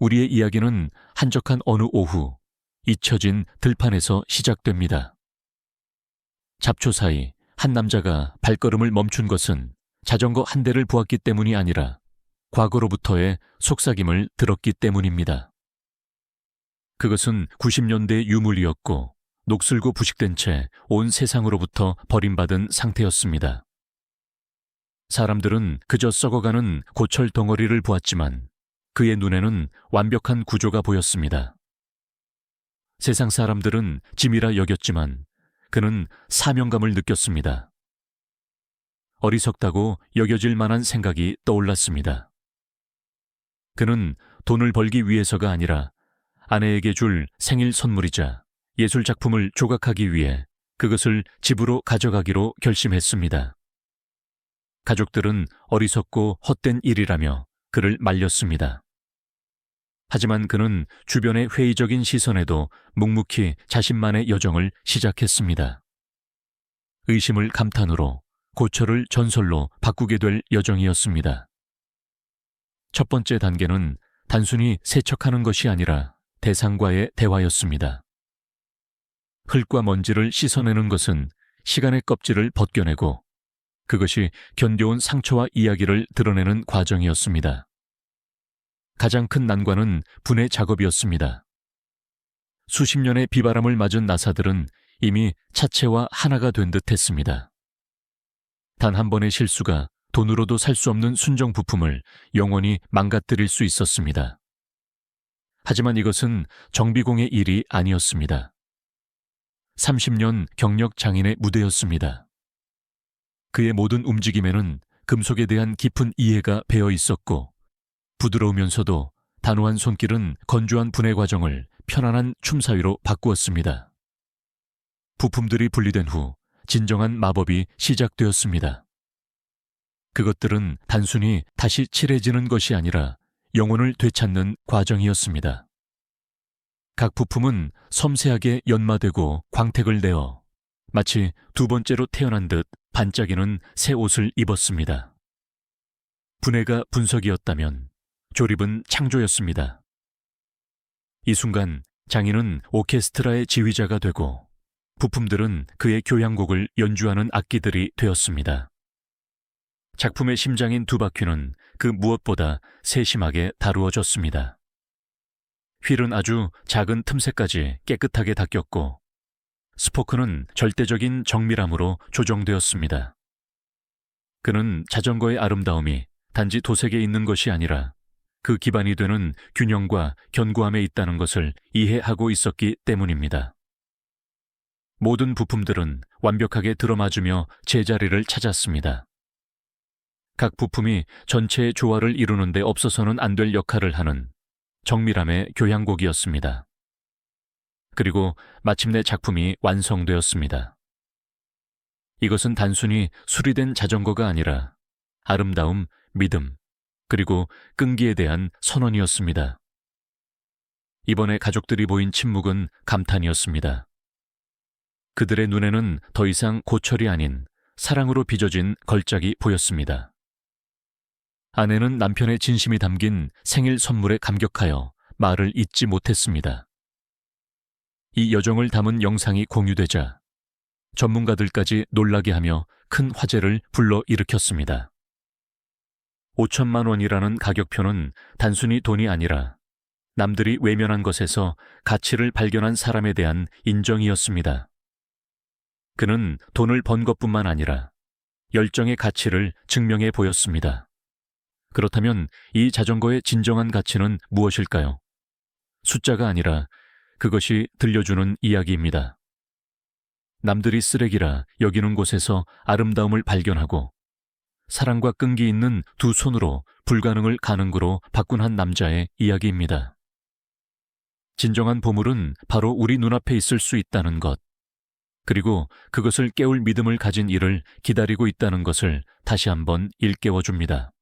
우리의 이야기는 한적한 어느 오후 잊혀진 들판에서 시작됩니다. 잡초 사이 한 남자가 발걸음을 멈춘 것은 자전거 한 대를 보았기 때문이 아니라 과거로부터의 속삭임을 들었기 때문입니다. 그것은 90년대 유물이었고 녹슬고 부식된 채 온 세상으로부터 버림받은 상태였습니다. 사람들은 그저 썩어가는 고철 덩어리를 보았지만 그의 눈에는 완벽한 구조가 보였습니다. 세상 사람들은 짐이라 여겼지만 그는 사명감을 느꼈습니다. 어리석다고 여겨질 만한 생각이 떠올랐습니다. 그는 돈을 벌기 위해서가 아니라 아내에게 줄 생일 선물이자 예술 작품을 조각하기 위해 그것을 집으로 가져가기로 결심했습니다. 가족들은 어리석고 헛된 일이라며 그를 말렸습니다. 하지만 그는 주변의 회의적인 시선에도 묵묵히 자신만의 여정을 시작했습니다. 의심을 감탄으로 고철을 전설로 바꾸게 될 여정이었습니다. 첫 번째 단계는 단순히 세척하는 것이 아니라 대상과의 대화였습니다. 흙과 먼지를 씻어내는 것은 시간의 껍질을 벗겨내고 그것이 견뎌온 상처와 이야기를 드러내는 과정이었습니다. 가장 큰 난관은 분해 작업이었습니다. 수십 년의 비바람을 맞은 나사들은 이미 차체와 하나가 된 듯 했습니다. 단 한 번의 실수가 돈으로도 살 수 없는 순정 부품을 영원히 망가뜨릴 수 있었습니다. 하지만 이것은 정비공의 일이 아니었습니다. 30년 경력 장인의 무대였습니다. 그의 모든 움직임에는 금속에 대한 깊은 이해가 배어 있었고 부드러우면서도 단호한 손길은 건조한 분해 과정을 편안한 춤사위로 바꾸었습니다. 부품들이 분리된 후 진정한 마법이 시작되었습니다. 그것들은 단순히 다시 칠해지는 것이 아니라 영혼을 되찾는 과정이었습니다. 각 부품은 섬세하게 연마되고 광택을 내어 마치 두 번째로 태어난 듯 반짝이는 새 옷을 입었습니다. 분해가 분석이었다면 조립은 창조였습니다. 이 순간 장인은 오케스트라의 지휘자가 되고 부품들은 그의 교향곡을 연주하는 악기들이 되었습니다. 작품의 심장인 두 바퀴는 그 무엇보다 세심하게 다루어졌습니다. 휠은 아주 작은 틈새까지 깨끗하게 닦였고 스포크는 절대적인 정밀함으로 조정되었습니다. 그는 자전거의 아름다움이 단지 도색에 있는 것이 아니라 그 기반이 되는 균형과 견고함에 있다는 것을 이해하고 있었기 때문입니다. 모든 부품들은 완벽하게 들어맞으며 제자리를 찾았습니다. 각 부품이 전체의 조화를 이루는데 없어서는 안 될 역할을 하는 정밀함의 교향곡이었습니다. 그리고 마침내 작품이 완성되었습니다. 이것은 단순히 수리된 자전거가 아니라 아름다움, 믿음, 그리고 끈기에 대한 선언이었습니다. 이번에 가족들이 보인 침묵은 감탄이었습니다. 그들의 눈에는 더 이상 고철이 아닌 사랑으로 빚어진 걸작이 보였습니다. 아내는 남편의 진심이 담긴 생일 선물에 감격하여 말을 잇지 못했습니다. 이 여정을 담은 영상이 공유되자 전문가들까지 놀라게 하며 큰 화제를 불러 일으켰습니다. 5천만 원이라는 가격표는 단순히 돈이 아니라 남들이 외면한 것에서 가치를 발견한 사람에 대한 인정이었습니다. 그는 돈을 번 것뿐만 아니라 열정의 가치를 증명해 보였습니다. 그렇다면 이 자전거의 진정한 가치는 무엇일까요? 숫자가 아니라 그것이 들려주는 이야기입니다. 남들이 쓰레기라 여기는 곳에서 아름다움을 발견하고 사랑과 끈기 있는 두 손으로 불가능을 가능으로 바꾼 한 남자의 이야기입니다. 진정한 보물은 바로 우리 눈앞에 있을 수 있다는 것, 그리고 그것을 깨울 믿음을 가진 이를 기다리고 있다는 것을 다시 한번 일깨워 줍니다.